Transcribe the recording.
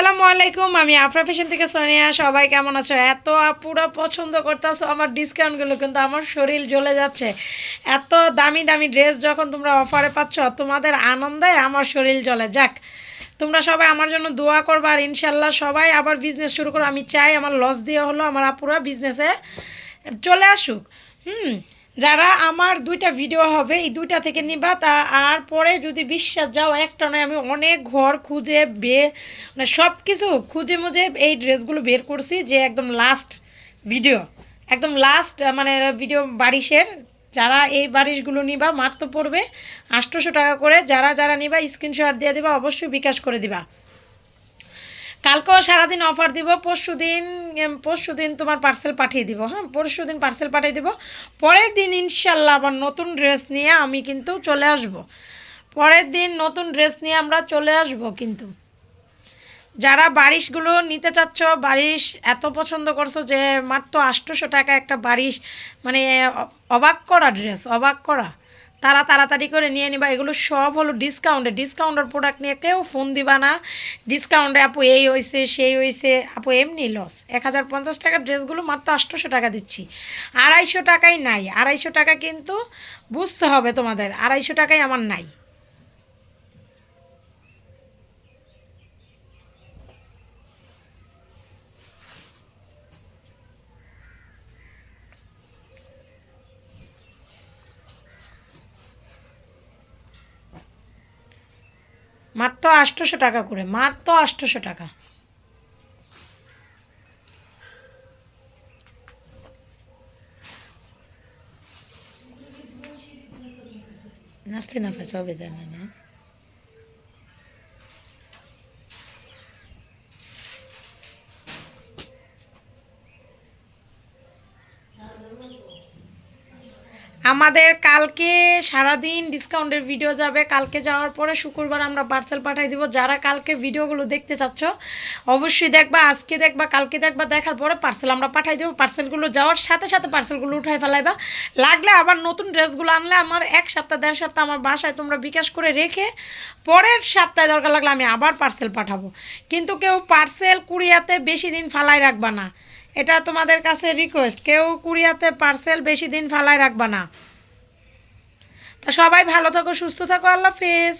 আসসালামু আলাইকুম, আমি আফরা ফ্যাশন থেকে সোনিয়া। সবাই কেমন আছো? এত আপুরা পছন্দ করতেছো, আমার ডিসকাউন্টগুলো কিন্তু আমার শরীর জ্বলে যাচ্ছে। এত দামি দামি ড্রেস যখন তোমরা অফারে পাচ্ছ, তোমাদের আনন্দে আমার শরীর জ্বলে। যাক, তোমরা সবাই আমার জন্য দোয়া করবা আর ইনশাল্লাহ সবাই আবার বিজনেস শুরু করো। আমি চাই আমার লস দিয়ে হলো আমার আপুরা বিজনেসে চলে আসুক। হুম যারা আমার দুইটা ভিডিও হবে, এই দুইটা থেকে নিবা, তা আর পরে যদি বিশ্বাস যাও, একটা নয়, আমি অনেক ঘর খুঁজে বে মানে সব কিছু খুঁজে মুজে এই ড্রেসগুলো বের করছি যে একদম লাস্ট ভিডিও একদম লাস্ট মানে ভিডিও বারিশের, যারা এই বারিশগুলো নিবা মাত্র পড়বে, আটশোশো টাকা করে, যারা যারা নিবা স্ক্রিনশট দিয়ে দিবা, অবশ্যই বিকাশ করে দিবা। কালকেও সারাদিন অফার দিব পরশু দিন পরশু দিন তোমার পার্সেল পাঠিয়ে দিব হ্যাঁ? পরশু দিন পার্সেল পাঠিয়ে দিব। পরের দিন ইনশাল্লাহ আবার নতুন ড্রেস নিয়ে আমি কিন্তু চলে আসব। পরের দিন নতুন ড্রেস নিয়ে আমরা চলে আসব কিন্তু। যারা বারিশগুলো নিতে চাচ্ছ, বারিশ এত পছন্দ করছ যে মাত্র আটশোশো টাকা একটা বারিশ মানে অবাক করা ড্রেস অবাক করা। তারা তাড়াতাড়ি করে নিয়ে নিবা। এগুলো সব হলো ডিসকাউন্টে ডিসকাউন্টের প্রোডাক্ট নিয়ে কেউ ফোন দিবা না। ডিসকাউন্টে আপু, এই হয়েছে সেই হয়েছে আপু, এমনি লস এক হাজার পঞ্চাশ টাকার ড্রেসগুলো মাত্র আটশোশো টাকা দিচ্ছি। আড়াইশো টাকাই নাই। আড়াইশো টাকা কিন্তু বুঝতে হবে তোমাদের। আড়াইশো টাকাই আমার নাই। মাত্র আটশোশো টাকা করে মাত্র আটশোশো টাকা। নাস্তি না ফেসবে জানে না। আমাদের কালকে সারাদিন ডিসকাউন্টের ভিডিও যাবে। কালকে যাওয়ার পরে শুক্রবার আমরা পার্সেল পাঠিয়ে দিব। যারা কালকে ভিডিওগুলো দেখতে চাচ্ছ, অবশ্যই দেখবা, আজকে দেখবা, কালকে দেখবা, দেখার পরে পার্সেল আমরা পাঠিয়ে দেবো। পার্সেলগুলো যাওয়ার সাথে সাথে পার্সেলগুলো উঠাই ফেলাইবা। লাগলে আবার নতুন ড্রেসগুলো আনলে আমার এক সপ্তাহ, দেড় সপ্তাহ আমার বাসায় তোমরা বিকাশ করে রেখে পরের সপ্তাহে দরকার লাগলে আমি আবার পার্সেল পাঠাবো। কিন্তু কেউ পার্সেল কুরিয়াতে বেশি দিন ফালাই রাখবা না। এটা তোমাদের কাছে রিকোয়েস্ট কেউ কুরিয়াতে পার্সেল বেশি দিন ফালাই রাখবা না। তা সবাই ভালো থাকো, সুস্থ থাকো, আল্লাহ হাফেজ।